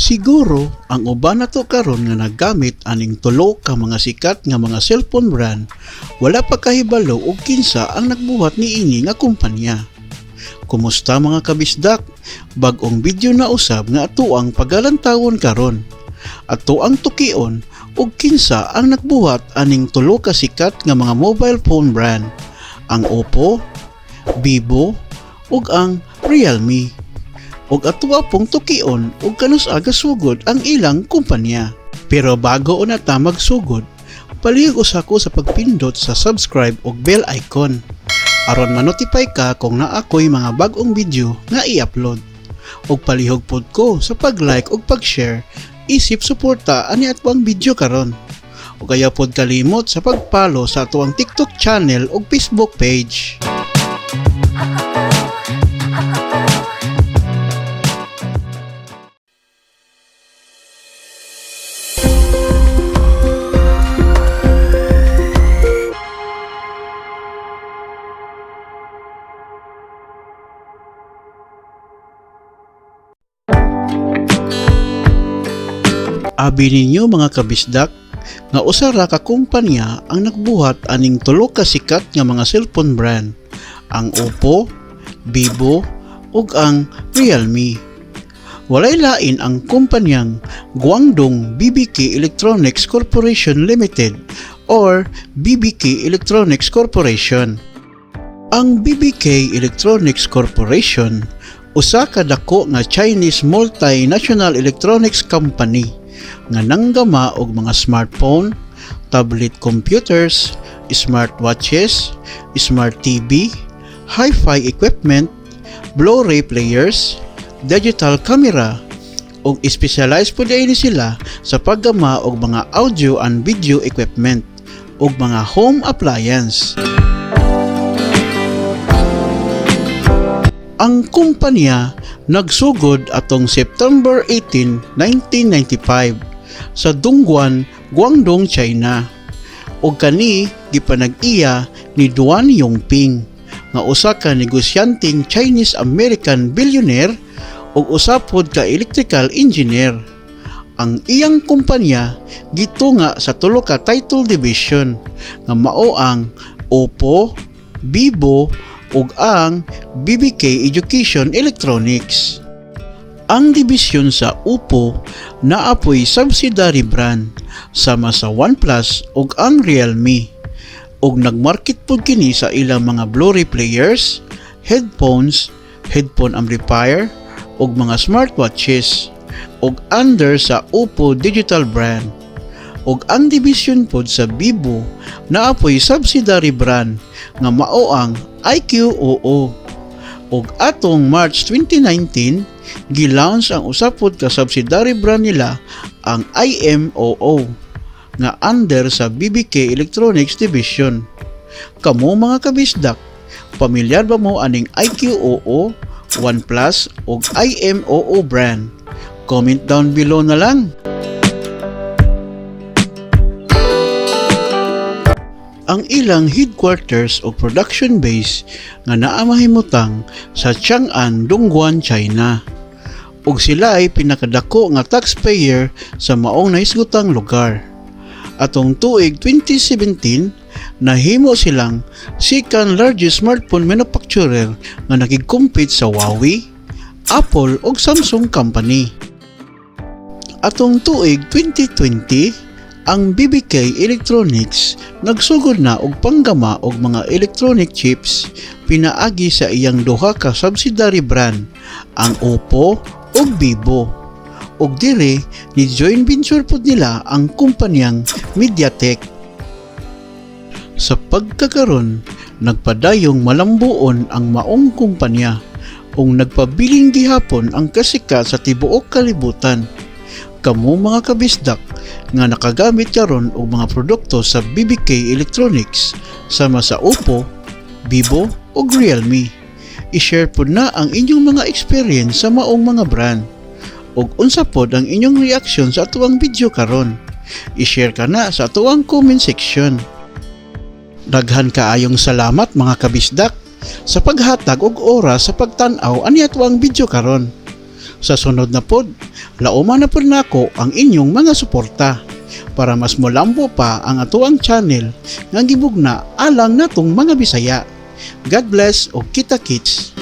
Siguro ang uban nato karon nga naggamit aning tulo ka mga sikat nga mga cellphone brand wala pa kahibalo og kinsa ang nagbuhat ni ini nga kumpanya. Kumusta mga kabisdak? Bag-ong video na usab nga ato ang pagalantawon karon. Ato ang tukion og kinsa ang nagbuhat aning tulo ka sikat nga mga mobile phone brand. Ang Oppo, Vivo, ug ang Realme ug atua pong tukion ug kanus aga sugod ang ilang kumpanya. Pero bago una ta magsugod, palihog usako sa pagpindot sa subscribe ug bell icon aron ma-notify ka kung naakoy mga bag-ong video nga i-upload. Ug palihog pod ko sa pag-like ug pag-share isip suporta ani atwang video karon. Ug kaya pod kalimot sa pag-follow sa atuang TikTok channel ug Facebook page. Abi ninyo mga kabisdak, nga usara ka kumpanya ang nagbuhat aning tulo ka sikat nga mga cellphone brand, ang Oppo, Vivo, ug ang Realme. Walay lain ang kumpanyang Guangdong BBK Electronics Corporation Limited or BBK Electronics Corporation. Ang BBK Electronics Corporation usa ka dako nga Chinese multinational electronics company nga nanggama og mga smartphone, tablet computers, smartwatches, smart TV, hi-fi equipment, Blu-ray players, digital camera, ug specialized po ini sila sa paggama og mga audio and video equipment ug mga home appliance. Ang kumpanya nagsugod atong September 18, 1995 sa Dongguan, Guangdong, China. O kani gipanag-iya ni Duan Yongping nga usa ka negosyanteng Chinese-American billionaire ug usa pod ka electrical engineer. Ang iyang kumpanya gitunga sa tulo ka title division nga mao ang Oppo, Vivo ug ang BBK Education Electronics. Ang dibisyon sa Oppo naapoy subsidiary brand sama sa OnePlus ug ang Realme ug nagmarket pod kini sa ilang mga Blu-ray players, headphones, headphone amplifier ug mga smartwatches ug under sa Oppo digital brand ug ang dibisyon pod sa Vivo naapoy subsidiary brand nga mao ang IQOO. ug atong March 2019 gilaunch ang usapod ka subsidiary brand nila ang IMOO nga under sa BBK Electronics Division. Kamo mga kabisdak, pamilyar ba mo aning IQOO, OnePlus ug IMOO brand? Comment down below na lang. Ang ilang headquarters o production base nga naa mahimutang sa Chang'an, Dongguan, China. Ug sila ay pinakadako nga taxpayer sa maong naisgutang lugar. Atong tuig 2017, nahimo silang second largest smartphone manufacturer nga nakig-compete sa Huawei, Apple ug Samsung company. Atong tuig 2020, ang BBK Electronics nagsugod na og panggama og mga electronic chips. Pinaagi sa iyang duha ka subsidiary brand ang Oppo ug Vivo. Ug dire ni joint venture pod nila ang kumpanyang MediaTek. Sa pagkakaron nagpadayong malambuon ang maong kumpanya. Ug nagpabiling gihapon ang kasikat sa tibuok kalibutan kamo mga kabisdak nga nakagamit karon og mga produkto sa BBK Electronics sama sa Oppo, Vivo ug Realme. I-share po na ang inyong mga experience sa maong mga brand. ug unsa pod ang inyong reaction sa atuang video karon. I-share ka na sa atuang comment section. Daghan kaayong salamat mga kabisdak sa paghatag og oras sa pagtan-aw ani atuang video karon. Sa sunod na pod, lauma na pod nako ang inyong mga suporta para mas molambo pa ang atuang channel nga gibugna alang natong mga Bisaya. God bless o kita kits.